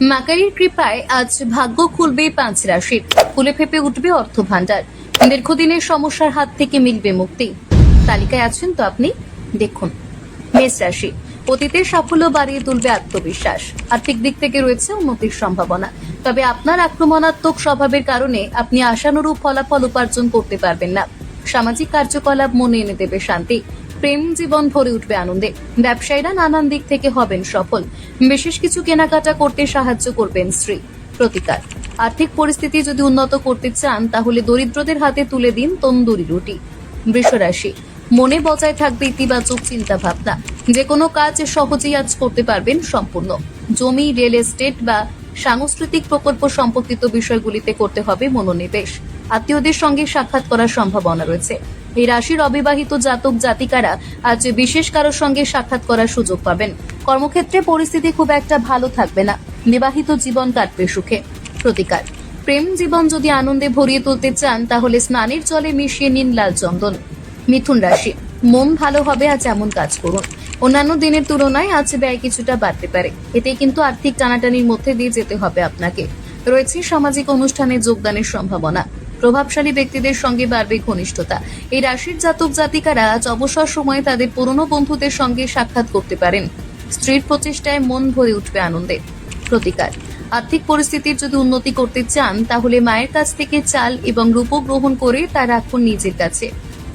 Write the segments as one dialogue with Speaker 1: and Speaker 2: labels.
Speaker 1: মাকারির কৃপায় আজ ভাগ্য খুলবে পাঁচ রাশির। ফুলে ফেপে উঠবে অর্থ ভাণ্ডার দীর্ঘদিনের সমস্যার হাত থেকে মিলবে মুক্তি। তালিকায় আছেন তো আপনি? দেখুন। মেষ রাশি। অতীতের সাফল্য বাড়িয়ে তুলবে আত্মবিশ্বাস। আর্থিক দিক থেকে রয়েছে উন্নতির সম্ভাবনা। তবে আপনার আক্রমণাত্মক স্বভাবের কারণে আপনি আশানুরূপ ফলাফল উপার্জন করতে পারবেন না। সামাজিক কার্যকলাপ মনে এনে দেবে শান্তি। প্রেম জীবন ভরে উঠবে আনন্দে। ব্যবসায়ীরা নানান দিক থেকে হবেন সফল। বিশেষ কিছু কেনাকাটা করতে সাহায্য করবেন স্ত্রী। প্রতিকার। আর্থিক পরিস্থিতি যদি উন্নত করতে চান, তাহলে দরিদ্রদের হাতে তুলে দিন তন্দুরি রুটি। বৃষরাশি। মনে বজায় থাকবে ইতিবাচক চিন্তা ভাবনা যে কোনো কাজ সহজেই আজ করতে পারবেন সম্পূর্ণ। জমি রিয়েল এস্টেট বা সাংস্কৃতিক প্রকল্প সম্পর্কিত বিষয়গুলিতে করতে হবে মনোনিবেশ। আত্মীয়দের সঙ্গে সাক্ষাৎ করার সম্ভাবনা রয়েছে। এই রাশির অবিবাহিত জাতক জাতিকারা আজ বিশেষ কারোর সঙ্গে সাক্ষাৎ করার সুযোগ পাবেন। কর্মক্ষেত্রে পরিস্থিতি খুব একটা ভালো থাকবে না। বিবাহিত জীবন কাটবে সুখে। প্রতিকার। প্রেম জীবন যদি আনন্দে ভরিয়ে তুলতে চান, তাহলে স্নানের জলে মিশিয়ে নিন লাল চন্দন। মিথুন রাশি। মন ভালো হবে আজ এমন কাজ করুন। অন্যান্য দিনের তুলনায় আজ ব্যয় কিছুটা বাড়তে পারে। এতে কিন্তু আর্থিক টানাটানির মধ্যে দিয়ে যেতে হবে আপনাকে। রয়েছে সামাজিক অনুষ্ঠানে যোগদানের সম্ভাবনা। প্রভাবশালী ব্যক্তিদের সঙ্গে বাড়বে ঘনিষ্ঠতা। এই রাশির জাতক জাতিকারা আজ অবসর সময়ে তাদের পুরনো বন্ধুদের সঙ্গে সাক্ষাৎ করতে পারেন। স্ত্রীর প্রচেষ্টায় মন ভরে উঠবে আনন্দে। প্রতিকার। আর্থিক পরিস্থিতির যদি উন্নতি করতে চান, তাহলে মায়ের কাছ থেকে চাল এবং রূপ গ্রহণ করে তা রাখুন নিজের কাছে।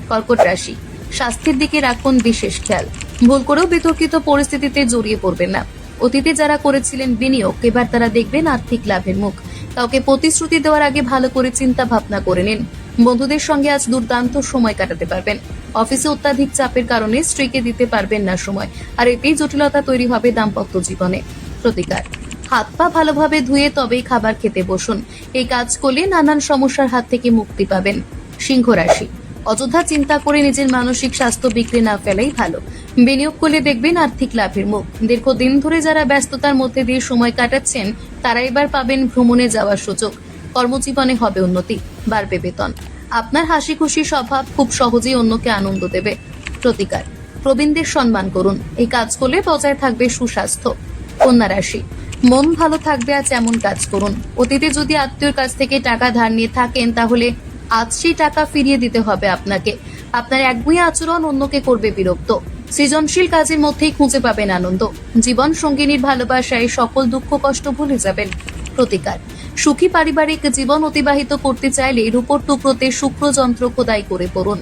Speaker 1: কর্কট রাশি। স্বাস্থ্যের দিকে রাখুন বিশেষ খেয়াল। ভুল করেও বিতর্কিত পরিস্থিতিতে জড়িয়ে পড়বেন না। অতীতে যারা করেছিলেন বিনিয়োগ, এবার তারা দেখবেন আর্থিক লাভের মুখ। কাউকে প্রতিশ্রুতি দেওয়ার আগে ভালো করে চিন্তা ভাবনা করে নিন। বন্ধুদের সঙ্গে আজ দুর্দান্ত সময় কাটাতে পারবেন। অফিসে অত্যাধিক চাপের কারণে স্ত্রীকে দিতে পারবেন না সময়, আর এতেই জটিলতা তৈরি হবে দাম্পত্য জীবনে। প্রতিকার। হাত পা ভালোভাবে ধুয়ে তবেই খাবার খেতে বসুন। এই কাজ করলে নানান সমস্যার হাত থেকে মুক্তি পাবেন। সিংহ রাশি অযথা চিন্তা করে নিজের মানসিক স্বাস্থ্য বিক্রি না ফেলাই ভালো। বিনিয়োগ করলে দেখবেন আর্থিক লাভের মুখ। দীর্ঘদিন ধরে যারা ব্যস্ততার মধ্যে দিয়ে সময় কাটাচ্ছেন, তারা এবার পাবেন ভ্রমণে যাওয়ার সুযোগ। কর্মজীবনে হবে উন্নতি, বাড়বে বেতন। আপনার হাসি খুশি স্বভাব খুব সহজেই অন্যকে আনন্দ দেবে। প্রতিকার, প্রবীণদের সম্মান করুন। এই কাজ করলে বজায় থাকবে সুস্বাস্থ্য, কন্যা রাশি। মন ভালো থাকবে আজ এমন কাজ করুন। অতীতে যদি আত্মীয়র কাছ থেকে টাকা ধার নিয়ে থাকেন, তাহলে আজ সেই টাকা ফিরিয়ে দিতে হবে আপনাকে। আপনার একগুঁয়ে আচরণ অন্যকে করবে বিরক্ত। সৃজনশীল কাজের মধ্যেই খুঁজে পাবেন আনন্দ। জীবন সঙ্গিনীর ভালোবাসায় সকল দুঃখ কষ্ট ভুলে যাবেন। প্রতিকার। সুখী পারিবারিক জীবন অতিবাহিত করতে চাইলে রূপর টুকরোতে শুক্র যন্ত্র খোদাই করে পড়ুন।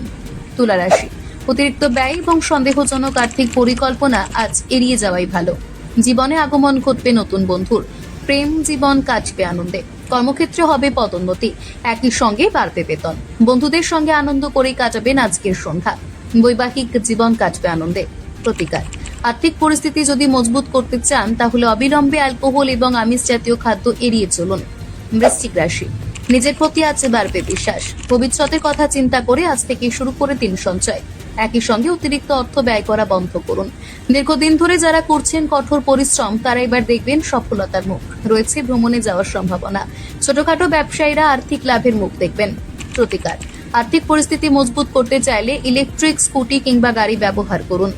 Speaker 1: তুলা রাশি অতিরিক্ত ব্যয় এবং সন্দেহজনক আর্থিক পরিকল্পনা আজ এড়িয়ে যাওয়াই ভালো। জীবনে আগমন ঘটবে নতুন বন্ধুর। প্রেম জীবন কাটবে আনন্দে। কর্মক্ষেত্রে হবে পদোন্নতি। একই সঙ্গে বাড়বে বেতন। বন্ধুদের সঙ্গে আনন্দ করেই কাটাবেন আজকের সন্ধ্যা। বৈবাহিক জীবন কাটবে আনন্দে। প্রতিকার। আর্থিক পরিস্থিতি যদি মজবুত করতে চান, তাহলে অবিলম্বে অ্যালকোহল এবং আমিষ জাতীয় খাদ্য এড়িয়ে চলুন। বৃশ্চিক রাশি। নিজের প্রতি আছে বাড়বে বিশ্বাস। ভবিষ্যতের কথা চিন্তা করে আজ থেকে শুরু করে দিন সঞ্চয়। একই সঙ্গে অতিরিক্ত অর্থ ব্যয় করা বন্ধ করুন। দীর্ঘদিন ধরে যারা করছেন কঠোর পরিশ্রম, তারা এবার দেখবেন সফলতার মুখ। রয়েছে ভ্রমণে যাওয়ার সম্ভাবনা। ছোটখাটো ব্যবসায়ীরা আর্থিক লাভের মুখ দেখবেন। প্রতিকার। আর্থিক পরিস্থিতি মজবুত করতে চাইলে ইলেকট্রিক স্কুটি কিংবা গাড়ি ব্যবহার করুন।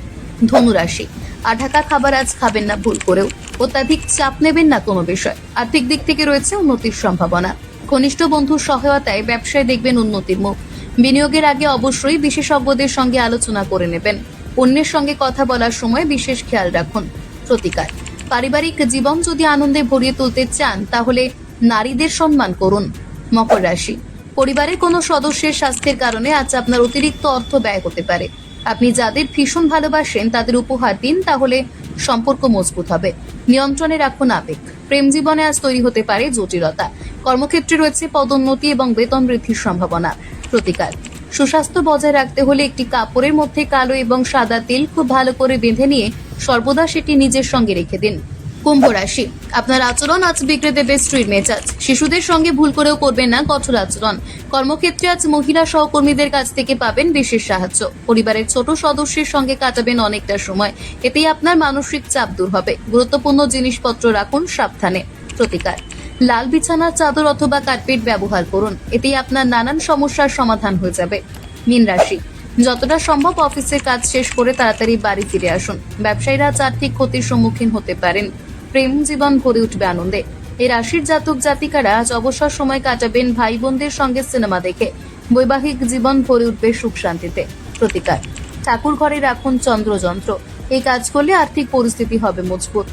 Speaker 1: ধনুরাশি আঠাকা খাবার আজ খাবেন না, ভুল করেও। অত্যাধিক চাপ নেবেন না কোনো বিষয়। আর্থিক দিক থেকে রয়েছে উন্নতির সম্ভাবনা। ঘনিষ্ঠ বন্ধুর সহায়তায় ব্যবসায় দেখবেন উন্নতির মুখ। বিনিয়োগের আগে অবশ্যই বিশেষজ্ঞদের সঙ্গে আলোচনা করে নেবেন। অন্যের সঙ্গে কথা বলার সময় বিশেষ খেয়াল রাখুন। প্রতিকার। পারিবারিক জীবন যদি আনন্দে ভরিয়ে তুলতে চান, তাহলে নারীদের সম্মান করুন। মকর রাশি পরিবারের কোনো সদস্যের স্বাস্থ্যের কারণে আজ আপনার অতিরিক্ত অর্থ ব্যয় হতে পারে। আপনি যাদের ভীষণ ভালোবাসেন, তাদের উপহার দিন, তাহলে সম্পর্ক মজবুত হবে। নিয়ন্ত্রণে রাখুন আবেগ। প্রেম জীবনে আজ তৈরি হতে পারে জটিলতা। কর্মক্ষেত্রে রয়েছে পদোন্নতি এবং বেতন বৃদ্ধির সম্ভাবনা। প্রতিকার। সুস্বাস্থ্য বজায় রাখতে হলে একটি কাপড়ের মধ্যে কালো এবং সাদা তেল খুব ভালো করে বেঁধে নিয়ে সর্বদা সেটি নিজের সঙ্গে রেখে দিন। কুম্ভ রাশি। আপনার আচরণ আজ বিগড়ে দেবে স্ত্রীর মেজাজ। শিশুদের সঙ্গে ভুল করেও করবেন না কঠোর আচরণ। কর্মক্ষেত্রে আজ মহিলা সহকর্মীদের কাছ থেকে পাবেন বিশেষ সাহায্য। পরিবারের ছোট সদস্যের সঙ্গে কাটাবেন অনেকটা সময়। এতেই আপনার মানসিক চাপ দূর হবে। গুরুত্বপূর্ণ জিনিসপত্র রাখুন সাবধানে। প্রতিকার। লাল বিছানার চাদর অথবা কার্পেট ব্যবহার করুন। এতেই আপনার নানান সমস্যার সমাধান হয়ে যাবে। মীন রাশি। যতটা সম্ভব অফিসের কাজ শেষ করে তাড়াতাড়ি বাড়ি ফিরে আসুন। ব্যবসায়ীরা আর্থিক ক্ষতির সম্মুখীন হতে পারেন। প্রেম জীবন ভরে উঠবে আনন্দে। এই রাশির জাতক জাতিকারা আজ অবসর সময় কাটাবেন ভাই বোনদের সঙ্গে সিনেমা দেখে। বৈবাহিক জীবন ভরে উঠবে সুখ শান্তিতে। প্রতিকার। ঠাকুর ঘরে রাখুন চন্দ্রযন্ত্র। এই কাজ করলে আর্থিক পরিস্থিতি হবে মজবুত।